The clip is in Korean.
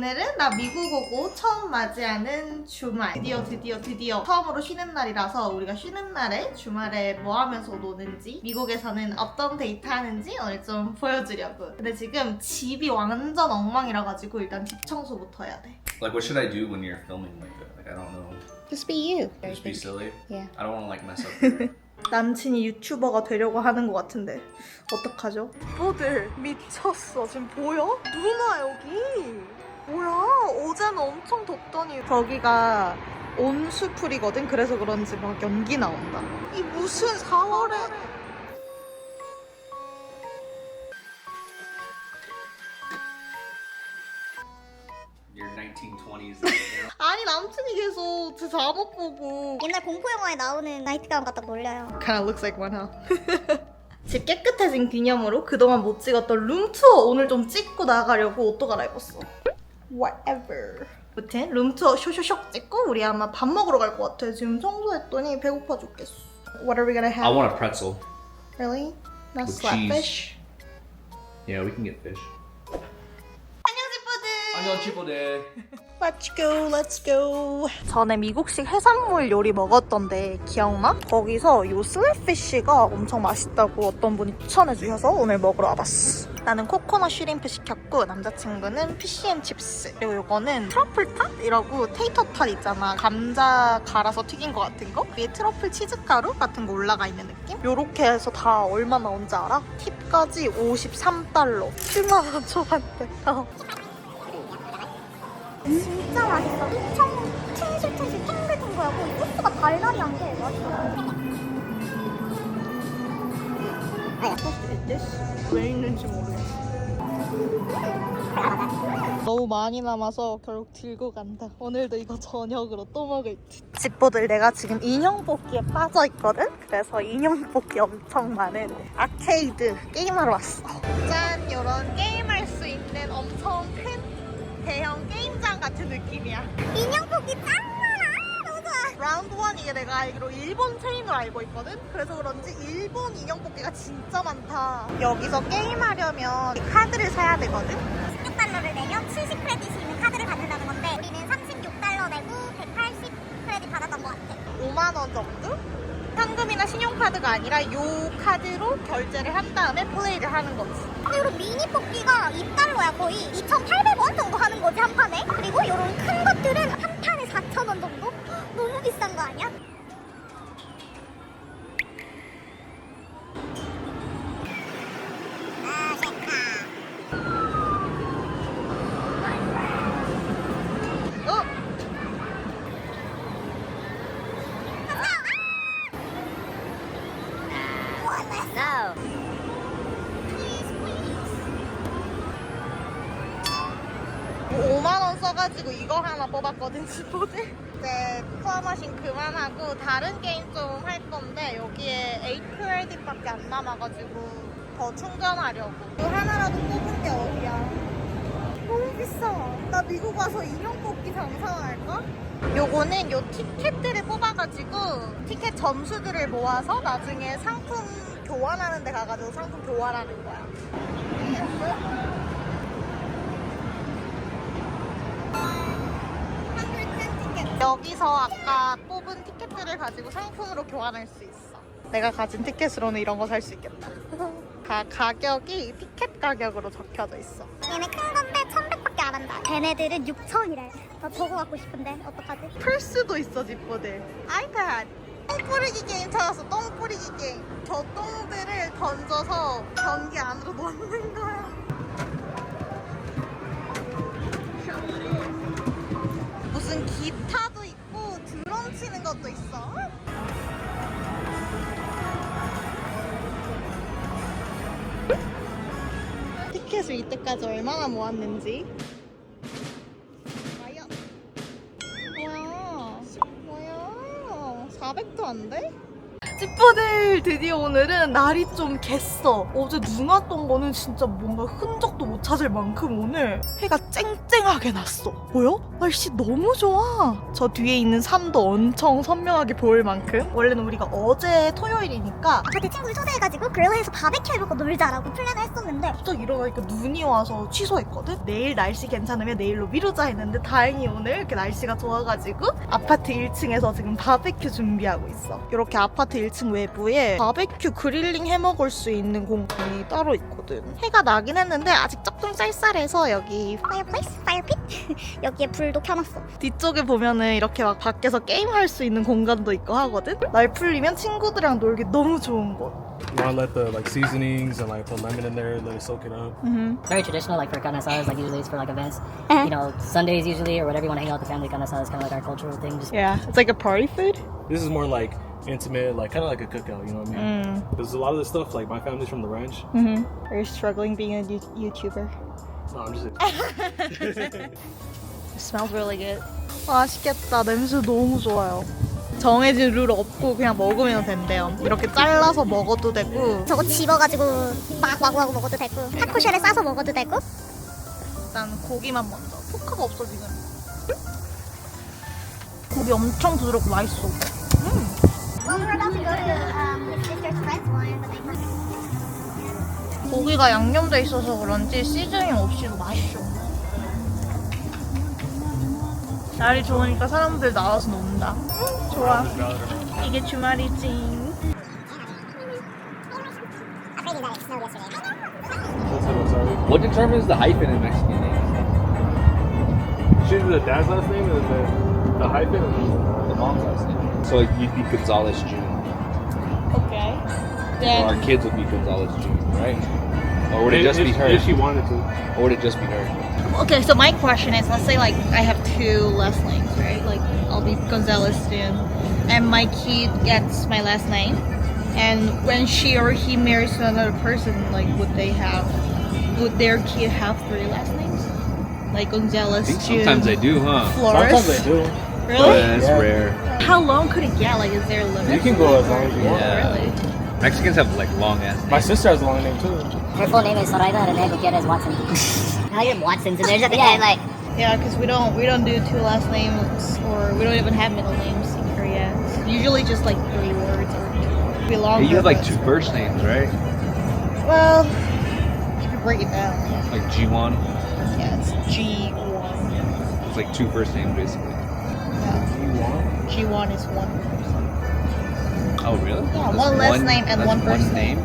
오늘은 나 미국 오고 처음 맞이하는 주말. 드디어 드디어 드디어 처음으로 쉬는 날이라서 우리가 쉬는 날에 주말에 뭐 하면서 노는지 미국에서는 어떤 데이트 하는지 오늘 좀 보여주려고. 근데 지금 집이 완전 엉망이라 가지고 일단 집 청소부터 해야 돼. Like, what should I do when you're filming like that? Like, I don't know. Just be you. Just be silly. Yeah. I don't want to like mess up. your- 남친이 유튜버가 되려고 하는 것 같은데 어떡하죠? 오들 미쳤어 지금 보여? 누나 여기 뭐야 어제는 엄청 덥더니 저기가 온수풀이거든 그래서 그런지 막 연기 나온다 이 무슨 4월에 your 1920s. you know? 아니 남친이 계속 제 잠옷 보고 옛날 공포 영화에 나오는 나이트가운 갖다 놀려요. Kinda looks like one, huh? 집 깨끗해진 기념으로 그동안 못 찍었던 룸투어 오늘 좀 찍고 나가려고 옷도 갈아입었어. Whatever. 아무튼 룸투어 쇼쇼쇼 찍고 우리 아마 밥 먹으러 갈 것 같아. 지금 청소했더니 배고파 죽겠어. What are we gonna have? I want a pretzel. Really? Not With slapfish? Yeah, we can get fish. 안녕 지푸들. 안녕 친구들. Let's go, let's go. 전에 미국식 해산물 요리 먹었던데 기억나? 거기서 요 슬래피쉬가 엄청 맛있다고 어떤 분이 추천해 주셔서 오늘 먹으러 와봤어. 나는 코코넛 슈림프 시켰고 남자친구는 피쉬앤 칩스 그리고 요거는 트러플 탓이라고 테이터 탓 있잖아 감자 갈아서 튀긴 거 같은 거 위에 트러플 치즈가루 같은 거 올라가 있는 느낌? 요렇게 해서 다 얼마 나온지 알아? 팁까지 53달러 7만 원 초반대 어. 진짜 맛있어. 엄청 튼실튼실 탱글탱글하고 소스가 달달이한 게 맛있어. 왜 있는지 모르겠어. 너무 많이 남아서 결국 들고 간다. 오늘도 이거 저녁으로 또 먹을 듯. 집보들 내가 지금 인형 뽑기에 빠져 있거든? 그래서 인형 뽑기 엄청 많은 아케이드 게임하러 왔어. 짠! 이런 게임할 수 있는 엄청 큰 대형 게임장 같은 느낌이야. 인형 뽑기 짱. 라운드 1 이게 내가 알기로 일본 체인으로 알고 있거든? 그래서 그런지 일본 인형 뽑기가 진짜 많다. 여기서 게임하려면 이 카드를 사야 되거든? 16달러를 내면 70 크레딧이 있는 카드를 받는다는 건데 우리는 36달러 내고 180 크레딧 받았던 것 같아. 5만 원 정도? 현금이나 신용카드가 아니라 이 카드로 결제를 한 다음에 플레이를 하는 거지. 그리고 미니 뽑기가 2달러야 거의 2,800원 정도 하는 거지 한 판에. 그리고 이런 큰 것들은 한 판에 4,000원 정도? 너 써가지고 이거 하나 뽑았거든 지포들 이제 포함하신 그만하고 다른 게임 좀 할 건데 여기에 8 크레딧밖에 안 남아가지고 더 충전하려고. 이거 하나라도 뽑은 게 어디야? 너무 비싸. 나 미국 와서 인형 뽑기 장사할까? 요거는 요 티켓들을 뽑아가지고 티켓 점수들을 모아서 나중에 상품 교환하는 데 가가지고 상품 교환하는 거야 여기서 아까 뽑은 티켓들을 가지고 상품으로 교환할 수 있어. 내가 가진 티켓으로는 이런 거 살 수 있겠다. 가, 가격이 티켓 가격으로 적혀져 있어. 얘네 큰 건데 1,100밖에 안 한다. 걔네들은 6,000이래. 나 저거 갖고 싶은데 어떡하지? 플스도 있어, 집보들. 아이패드. 똥 뿌리기 게임 찾았어, 똥 뿌리기 게임. 저 똥들을 던져서 변기 안으로 넣는 거야. 티켓을 이때까지 얼마나 모았는지. 뭐야? 뭐야? 400도 안 돼? 찌뿌들 드디어 오늘은 날이 좀 갰어. 어제 눈 왔던 거는 진짜 뭔가 흔적도 못 찾을 만큼 오늘 해가 쨍쨍하게 났어. 보여? 날씨 너무 좋아. 저 뒤에 있는 산도 엄청 선명하게 보일 만큼. 원래는 우리가 어제 토요일이니까 저한테 친구를 초대해가지고 그래서 바베큐 해보고 놀자라고 플랜을 했었는데 갑자기 일어나니까 눈이 와서 취소했거든? 내일 날씨 괜찮으면 내일로 미루자 했는데 다행히 오늘 이렇게 날씨가 좋아가지고 아파트 1층에서 지금 바베큐 준비하고 있어. 이렇게 아파트 1층 외부에 바베큐 그릴링 해 먹을 수 있는 공간이 따로 있거든. 해가 나긴 했는데 아직 조금 쌀쌀해서 여기 파이어플레이스? 파이어핏? 여기에 불도 켜놨어 뒤쪽에 보면은 이렇게 막 밖에서 게임할 수 있는 공간도 있고 하거든? 날 풀리면 친구들이랑 놀기 너무 좋은 곳. You want to let the like seasonings and like put lemon in there, let it soak it up. very traditional, like for carne asadas. Like usually it's for like events, Uh-huh. you know, Sundays usually or whatever you want to hang out with the family. Carne asada is kind of like our cultural thing. Just Yeah, it's like a party food. This is more like intimate, like kind of like a cookout. You know what I mean? Because a lot of this stuff, like my family's from the ranch. Mm-hmm. Are you struggling being a YouTuber? No, I'm just. It smells really good. 맛있겠다. 냄새 너무 좋아요. 정해진 룰 없고 그냥 먹으면 된대요. 이렇게 잘라서 먹어도 되고 저거 집어가지고 막 와구와구 먹어도 되고 타코쉘에 싸서 먹어도 되고 일단 고기만 먼저. 포카가 없어 지금. 고기 엄청 부드럽고 맛있어. Well, we're about to go to um, his sister's friend's one, but they 고기가 양념돼 있어서 그런지 시즈닝 없이도 맛있어. 날이 좋으니까 사람들 나와서 논다. 음, 좋아. 이게 주말이지. What determines the hyphen in Mexican names? Should the dad's last name and then the hyphen. And The mom's last name. So like, you'd be Gonzalez June. Okay. Or our kids would be Gonzalez June, right? Or would it if, just be if- her? If she wanted to. Or would it just be her? Okay, so my question is, let's say like I have two last names, right? Like I'll be Gonzalez Jun, and my kid gets my last name, and when she or he marries to another person, like would they have, would their kid have three last names? Like I Gonzalez think Jun, sometimes they do, huh? Flores. Sometimes they do. Really? Yeah, it's Yeah. rare. How long could it get? Like, is there a limit? You can go as long as you want. Yeah. Really? Mexicans have like long ass My names. sister has a long name too. her full name is Zoraida Rene Gutierrez Watson. Now you're Watson's and there's at the end like Yeah, because we don't we don't do two last names, or we don't even have middle names in Korea. It's usually just like three words or be long. Hey, you have like two first names, right? Well, if you break it down, yeah. Like G1. Yeah, it's G one. It's like two first names basically. Yeah, You want? G one is one person. Oh really? Yeah, That's one last name and that's one first one name.